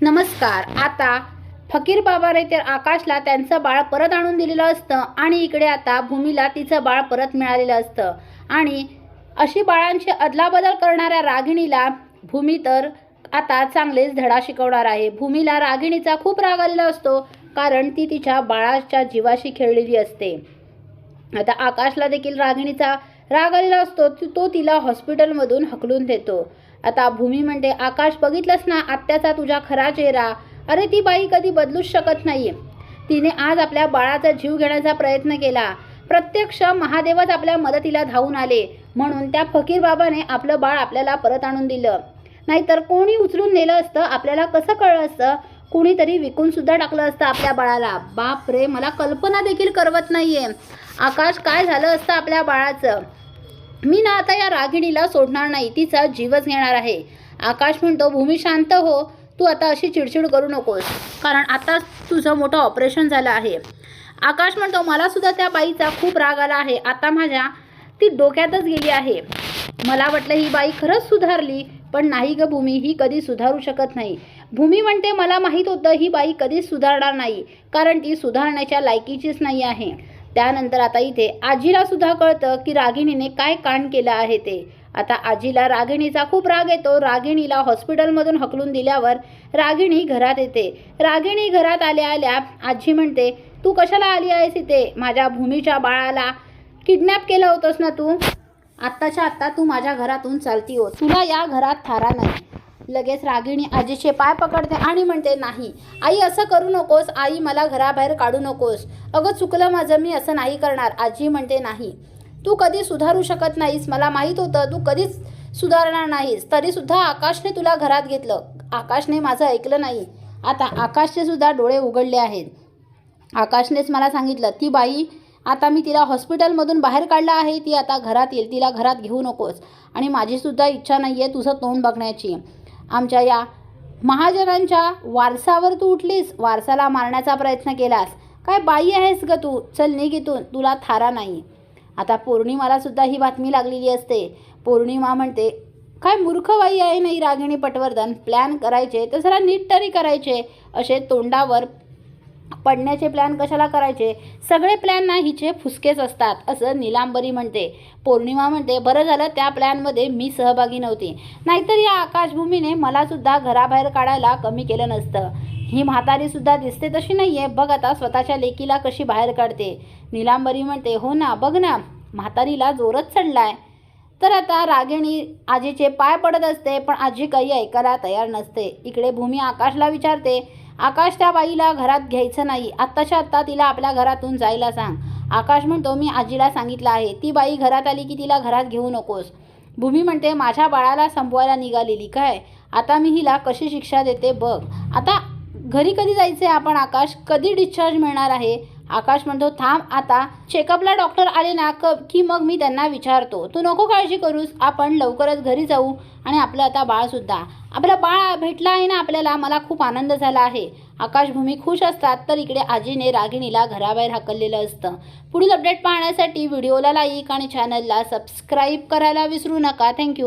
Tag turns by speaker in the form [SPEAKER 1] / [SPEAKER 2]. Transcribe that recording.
[SPEAKER 1] नमस्कार. आता फकीर बाबाने तर आकाशला त्यांचं बाळ परत आणून दिलेलं असतं आणि इकडे आता भूमीला तिचं बाळ परत मिळालेलं असतं. आणि अशी बाळांची अदलाबदल करणाऱ्या रागिणीला भूमी तर आता चांगलेच धडा शिकवणार आहे. भूमीला रागिणीचा खूप राग आलेला असतो कारण ती तिच्या बाळाच्या जीवाशी खेळलेली असते. आता आकाशला देखील रागिणीचा राग आलेला असतो तो तिला हॉस्पिटलमधून हकलून देतो. आता भूमी म्हणते आकाश बघितलंस ना आत्याचा तुझा खरा चेहरा. अरे ती बाई कधी बदलूच शकत नाही तिने आज आपल्या बाळाचा जीव घेण्याचा प्रयत्न केला. प्रत्यक्ष महादेवच आपल्या मदतीला धावून आले. म्हणून त्या फकीर बाबाने आपलं बाळ आपल्याला परत आणून दिलं. नाहीतर कोणी उचलून नेलं असतं आपल्याला कसं कळलं असतं? कुणीतरी विकून सुद्धा टाकलं असतं आपल्या बाळाला. बाप रे मला कल्पना देखील करवत नाहीये. आकाश काय झालं असतं आपल्या बाळाचं? मी ना आता या रागिणीला सोडणार नाही तिचा जीवच घेणार आहे. आकाश म्हणतो भूमी शांत हो तू आता अशी चिडचिड करू नकोस कारण आता तुझं मोठं ऑपरेशन झालं आहे. आकाश म्हणतो मला सुद्धा त्या बाईचा खूप राग आला आहे. आता माझ्या ती डोक्यातच गेली आहे. मला वाटलं ही बाई खरंच सुधारली पण नाही ग भूमी ही कधी सुधारू शकत नाही. भूमी म्हणते मला माहीत होतं ही बाई कधीच सुधारणार नाही कारण ती सुधारण्याच्या लायकीचीच नाही आहे. त्यानंतर आता इथे आजीला सुद्धा कळतं की रागिणीने काय कांड केलं आहे ते. आता आजीला रागिणीचा खूप राग येतो. रागिणीला हॉस्पिटलमधून हकलून दिल्यावर रागिणी घरात येते. रागिणी घरात आल्या आल्या आजी म्हणते तू कशाला आली आहेस इथे? माझ्या भूमीच्या बाळाला किडनॅप केलं होतंस ना तू? आत्ताच्या आत्ता तू माझ्या घरातून चालती हो तुला या घरात थारा नाही. लगेच रागिणी आजीचे पाय पकडते आणि म्हणते नाही आई असं करू नकोस आई मला घराबाहेर काढू नकोस. अगं चुकलं माझं मी असं नाही करणार. आजी म्हणते नाही तू कधी सुधारू शकत नाहीस. मला माहीत होतं तू कधीच सुधारणार नाहीस. तरीसुद्धा आकाशने तुला घरात घेतलं. आकाशने माझं ऐकलं नाही. आता आकाशचे सुद्धा डोळे उघडले आहेत. आकाशनेच मला सांगितलं ती बाई आता मी तिला हॉस्पिटलमधून बाहेर काढलं आहे. ती आता घरात येईल. तिला घरात घेऊ नकोस. आणि माझीसुद्धा इच्छा नाही आहे तुझं तोंड बघण्याची. आमच्या या महाजनांच्या वारसावर तू उठलीस वारसाला मारण्याचा प्रयत्न केलास. काय बाई आहेस ग तू? चल निघितून तुला थारा नाही. आता पौर्णिमाला सुद्धा ही बातमी लागलेली असते. पौर्णिमा म्हणते काय मूर्खवाई आहे नाही रागिणी पटवर्धन? प्लॅन करायचे तर जरा नीट तरी करायचे. असे तोंडावर पडण्याचे प्लॅन कशाला करायचे? सगळे प्लॅन ना हिचे फुसकेच असतात असं निलांबरी म्हणते. पौर्णिमा म्हणते बरं झालं त्या प्लॅनमध्ये मी सहभागी नव्हती. नाहीतर या आकाशभूमीने मला सुद्धा घराबाहेर काढायला कमी केलं नसतं. ही म्हातारी सुद्धा दिसते तशी नाही आहे बघ आता स्वतःच्या लेकीला कशी बाहेर काढते. निलांबरी म्हणते हो ना बघ ना म्हातारीला जोरच चढलाय. तर आता रागिणी आजीचे पाय पडत असते पण आजी काही ऐकायला तयार नसते. इकडे भूमी आकाशला विचारते आकाश त्या बाईला घरात घ्यायचं नाही. आत्ताच्या आत्ता तिला आपल्या घरातून जायला सांग. आकाश म्हणतो मी आजीला सांगितलं आहे. ती बाई घरात आली की तिला घरात घेऊ नकोस. भूमी म्हणते माझ्या बाळाला संपवायला निघालेली काय? आता मी हिला कशी शिक्षा देते बघ. आता घरी कधी जायचे आपण आकाश? कधी डिस्चार्ज मिळणार आहे? आकाश म्हणतो थांब आता. चेकअपला डॉक्टर आले ना क की मग मी त्यांना विचारतो. तू नको काळजी करूस आपण लवकरच घरी जाऊ. आणि आपलं आता बाळसुद्धा आपलं बाळ भेटला आहे ना आपल्याला मला खूप आनंद झाला आहे. आकाशभूमी खुश असतात तर इकडे आजीने रागिणीला घराबाहेर हाकललेलं असतं. पुढील अपडेट पाहण्यासाठी व्हिडिओला लाईक आणि चॅनलला सबस्क्राईब करायला विसरू नका. थँक्यू